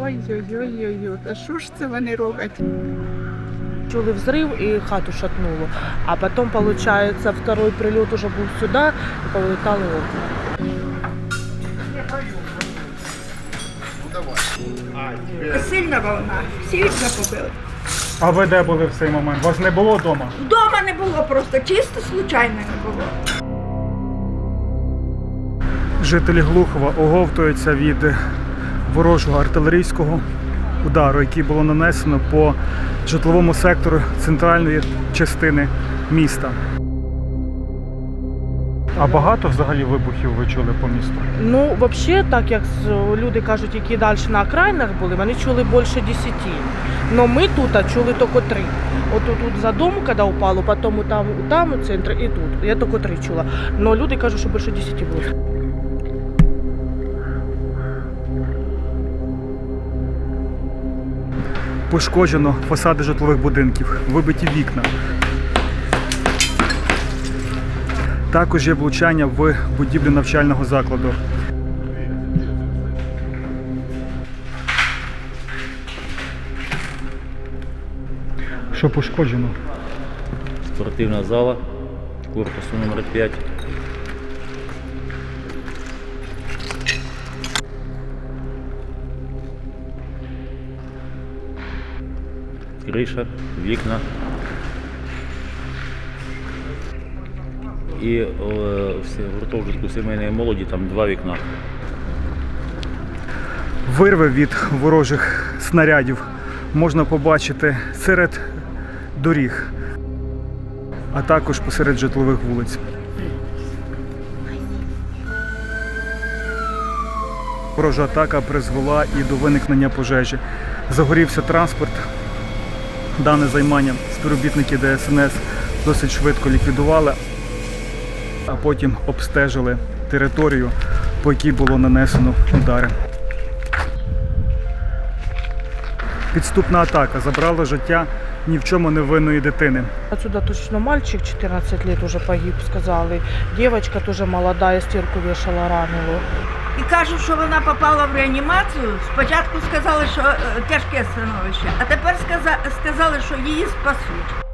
Ой-ой-ой, а що ж це вони роблять? Чули взрыв и хату шатнуло. А потом, получается, второй прилет уже был сюда и повылетали окна. Сильна волна, всі вікна побили. А ви де були в цей момент? Вас не було вдома? Дома не було просто, чисто случайно не було. Жителі Глухова оговтуються від ворожого артилерійського удару, який було нанесено по житловому сектору центральної частини міста. А багато взагалі вибухів ви чули по місту? Ну, вообще, так як люди кажуть, які далі на окраїнах були, вони чули більше 10. Но ми тут чули тільки три. От тут, за дому, коли упало, потім там, там у центрі і тут. Я тільки три чула. Но люди кажуть, що більше 10 було. Пошкоджено фасади житлових будинків, вибиті вікна. Також є влучання в будівлю навчального закладу. Що пошкоджено? спортивна зала корпусу номер 5. Криша, вікна. І е, в гуртожитку сімейної молоді там два вікна. Вирви від ворожих снарядів можна побачити серед доріг, а також посеред житлових вулиць. Ворожа атака призвела і до виникнення пожежі. Загорівся транспорт. Дане займання співробітники ДСНС досить швидко ліквідували, а потім обстежили територію, по якій було нанесено удари. Підступна атака забрала життя ні в чому не винної дитини. Отсюда точно мальчик 14 лет уже погиб, сказали. Девочка тоже молодая, стирку вешала, ранило. І кажуть, що вона попала в реанімацію. Спочатку сказали, що е, тяжке становище, а тепер сказали, що її спасуть.